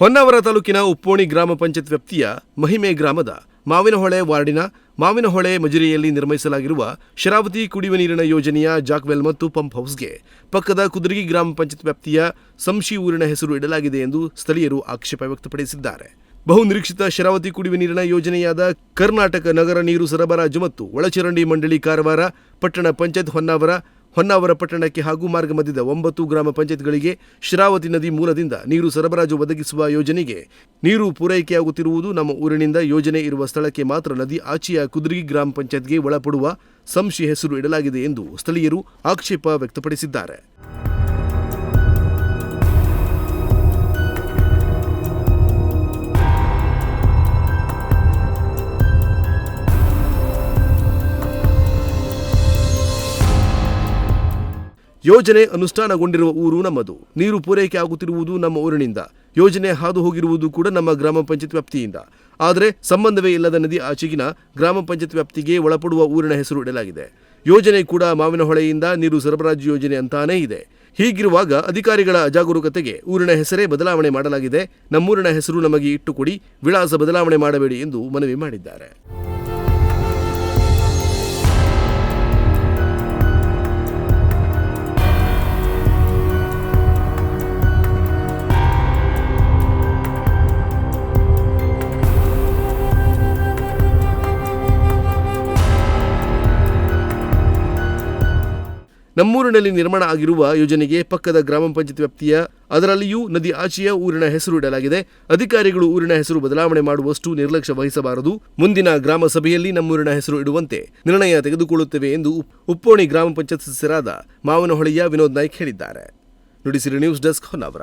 ಹೊನ್ನಾವರ ತಾಲೂಕಿನ ಉಪ್ಪೋಣಿ ಗ್ರಾಮ ಪಂಚಾಯತ್ ವ್ಯಾಪ್ತಿಯ ಮಹಿಮೆ ಗ್ರಾಮದ ಮಾವಿನಹೊಳೆ ವಾರ್ಡಿನ ಮಾವಿನಹೊಳೆ ಮಜರಿಯಲ್ಲಿ ನಿರ್ಮಿಸಲಾಗಿರುವ ಶರಾವತಿ ಕುಡಿಯುವ ನೀರಿನ ಯೋಜನೆಯ ಜಾಕ್ವೆಲ್ ಮತ್ತು ಪಂಪ್ ಹೌಸ್ಗೆ ಪಕ್ಕದ ಕುದುರಗಿ ಗ್ರಾಮ ಪಂಚಾಯತ್ ವ್ಯಾಪ್ತಿಯ ಸಂಶಿ ಊರಿನ ಹೆಸರು ಇಡಲಾಗಿದೆ ಎಂದು ಸ್ಥಳೀಯರು ಆಕ್ಷೇಪ ವ್ಯಕ್ತಪಡಿಸಿದ್ದಾರೆ. ಬಹು ನಿರೀಕ್ಷಿತ ಶರಾವತಿ ಕುಡಿಯುವ ನೀರಿನ ಯೋಜನೆಯಾದ ಕರ್ನಾಟಕ ನಗರ ನೀರು ಸರಬರಾಜು ಮತ್ತು ಒಳಚರಂಡಿ ಮಂಡಳಿ ಕಾರವಾರ, ಪಟ್ಟಣ ಪಂಚಾಯತ್ ಹೊನ್ನಾವರ ಹೊನ್ನಾವರ ಪಟ್ಟಣಕ್ಕೆ ಹಾಗೂ ಮಾರ್ಗ ಮಧ್ಯದ ಒಂಬತ್ತು ಗ್ರಾಮ ಪಂಚಾಯತ್ಗಳಿಗೆ ಶರಾವತಿ ನದಿ ಮೂಲದಿಂದ ನೀರು ಸರಬರಾಜು ಒದಗಿಸುವ ಯೋಜನೆಗೆ ನೀರು ಪೂರೈಕೆಯಾಗುತ್ತಿರುವುದು ನಮ್ಮ ಊರಿನಿಂದ ಯೋಜನೆ ಇರುವ ಸ್ಥಳಕ್ಕೆ ಮಾತ್ರ ನದಿ ಆಚೆಯ ಕುದುರಗಿ ಗ್ರಾಮ ಪಂಚಾಯತ್ಗೆ ಒಳಪಡುವ ಸಂಶಿ ಹೆಸರು ಇಡಲಾಗಿದೆ ಎಂದು ಸ್ಥಳೀಯರು ಆಕ್ಷೇಪ ವ್ಯಕ್ತಪಡಿಸಿದ್ದಾರೆ. ಯೋಜನೆ ಅನುಷ್ಠಾನಗೊಂಡಿರುವ ಊರು ನಮ್ಮದು. ನೀರು ಪೂರೈಕೆ ಆಗುತ್ತಿರುವುದು ನಮ್ಮ ಊರಿನಿಂದ. ಯೋಜನೆ ಹಾದು ಹೋಗಿರುವುದು ಕೂಡ ನಮ್ಮ ಗ್ರಾಮ ಪಂಚಾಯತ್ ವ್ಯಾಪ್ತಿಯಿಂದ. ಆದರೆ ಸಂಬಂಧವೇ ಇಲ್ಲದ ನದಿ ಆಚೆಗಿನ ಗ್ರಾಮ ಪಂಚಾಯತ್ ವ್ಯಾಪ್ತಿಗೆ ಒಳಪಡುವ ಊರಿನ ಹೆಸರು ಇಡಲಾಗಿದೆ. ಯೋಜನೆ ಕೂಡ ಮಾವಿನಹೊಳೆಯಿಂದ ನೀರು ಸರಬರಾಜು ಯೋಜನೆ ಅಂತಾನೇ ಇದೆ. ಹೀಗಿರುವಾಗ ಅಧಿಕಾರಿಗಳ ಅಜಾಗರೂಕತೆಗೆ ಊರಿನ ಹೆಸರೇ ಬದಲಾವಣೆ ಮಾಡಲಾಗಿದೆ. ನಮ್ಮೂರಿನ ಹೆಸರು ನಮಗೆ ಇಟ್ಟುಕೊಡಿ ವಿಳಾಸ ಬದಲಾವಣೆ ಮಾಡಬೇಡಿ ಎಂದು ಮನವಿ ಮಾಡಿದ್ದಾರೆ. ನಮ್ಮೂರಿನಲ್ಲಿ ನಿರ್ಮಾಣ ಆಗಿರುವ ಯೋಜನೆಗೆ ಪಕ್ಕದ ಗ್ರಾಮ ಪಂಚಾಯತ್ ವ್ಯಾಪ್ತಿಯ, ಅದರಲ್ಲಿಯೂ ನದಿ ಆಚೆಯ ಊರಿನ ಹೆಸರು ಇಡಲಾಗಿದೆ. ಅಧಿಕಾರಿಗಳು ಊರಿನ ಹೆಸರು ಬದಲಾವಣೆ ಮಾಡುವಷ್ಟು ನಿರ್ಲಕ್ಷ್ಯ ವಹಿಸಬಾರದು. ಮುಂದಿನ ಗ್ರಾಮ ಸಭೆಯಲ್ಲಿ ನಮ್ಮೂರಿನ ಹೆಸರು ಇಡುವಂತೆ ನಿರ್ಣಯ ತೆಗೆದುಕೊಳ್ಳುತ್ತೇವೆ ಎಂದು ಉಪ್ಪೋಣಿ ಗ್ರಾಮ ಪಂಚಾಯತ್ ಸದಸ್ಯರಾದ ಮಾವನಹೊಳೆಯ ವಿನೋದ್ ನಾಯ್ಕ್ ಹೇಳಿದ್ದಾರೆ. Nudisiri news desk Honnavar.